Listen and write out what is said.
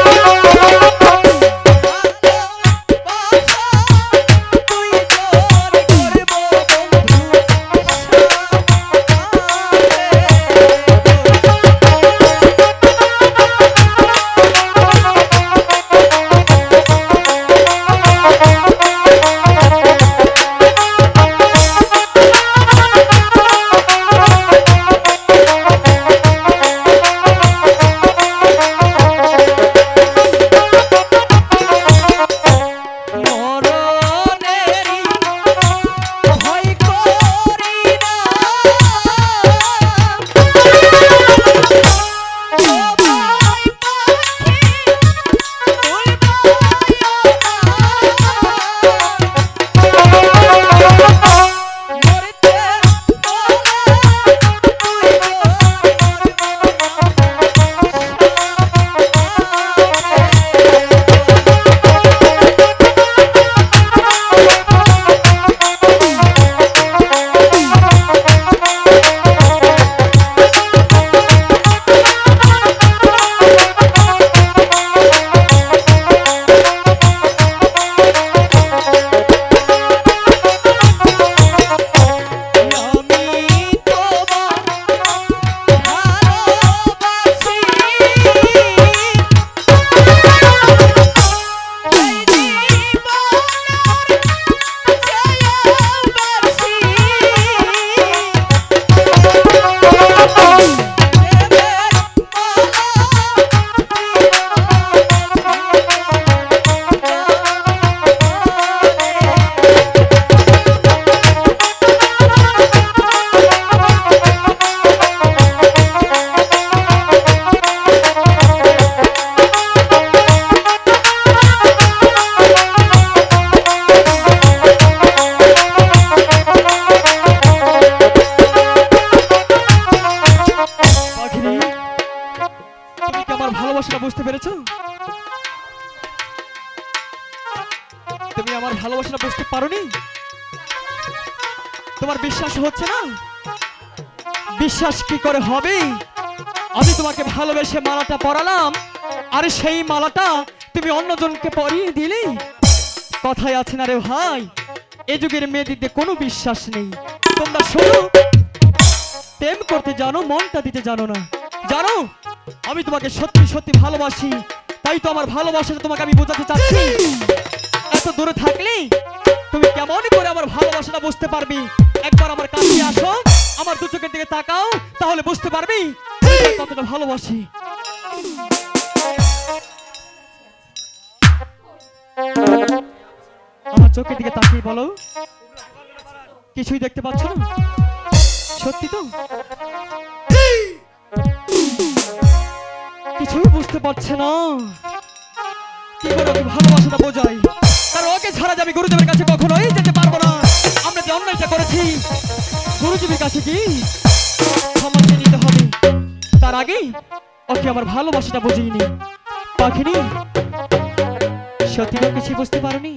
Oh, পেরেছ তুমি আমার ভালোবাসাটা বুঝতে পারোনি? তোমার বিশ্বাস হচ্ছে না? বিশ্বাস কি করে হবে? আমি তোমাকে ভালোবেসে মালাটা পরালাম, আর সেই মালাটা তুমি অন্যজনকে পরিয়ে দিলে? কথায় আছে না রে ভাই, এ যুগের মেয়েদিতে কোনো বিশ্বাস নেই। তোমরা শোনো, প্রেম করতে জানো, মনটা দিতে জানো না। জানো? আমি তোমাকে সত্যি সত্যি ভালোবাসি। তাই তো আমার ভালোবাসাটা তোমাকে আমি বোঝাতে চাচ্ছি। এত দূরে থাকলে তুমি কেমন করে আমার ভালোবাসাটা বুঝতে পারবি? একবার আমার কাছে আসো, আমার দু চোখের দিকে তাকাও, তাহলে বুঝতে পারবি কতটা ভালোবাসি। আমার চোখের দিকে তাকিয়ে বলো, কিছুই দেখতে পাচ্ছ না? সত্যি তো? বুঝতে পারছে না। কি করে ওকে ভালোবাসাটা বোঝাই? কারণ ওকে ছাড়া যাবে গুরুদেবের কাছে কখনোই যেতে পারব না। আমরা যে অন্যায়টা করেছি গুরুদেবের কাছে কি? চেয়ে নিতে হবে। তার আগে ওকে আমার ভালোবাসাটা বোঝাইনি পাখিনি? সত্যি কিছু বুঝতে পারোনি?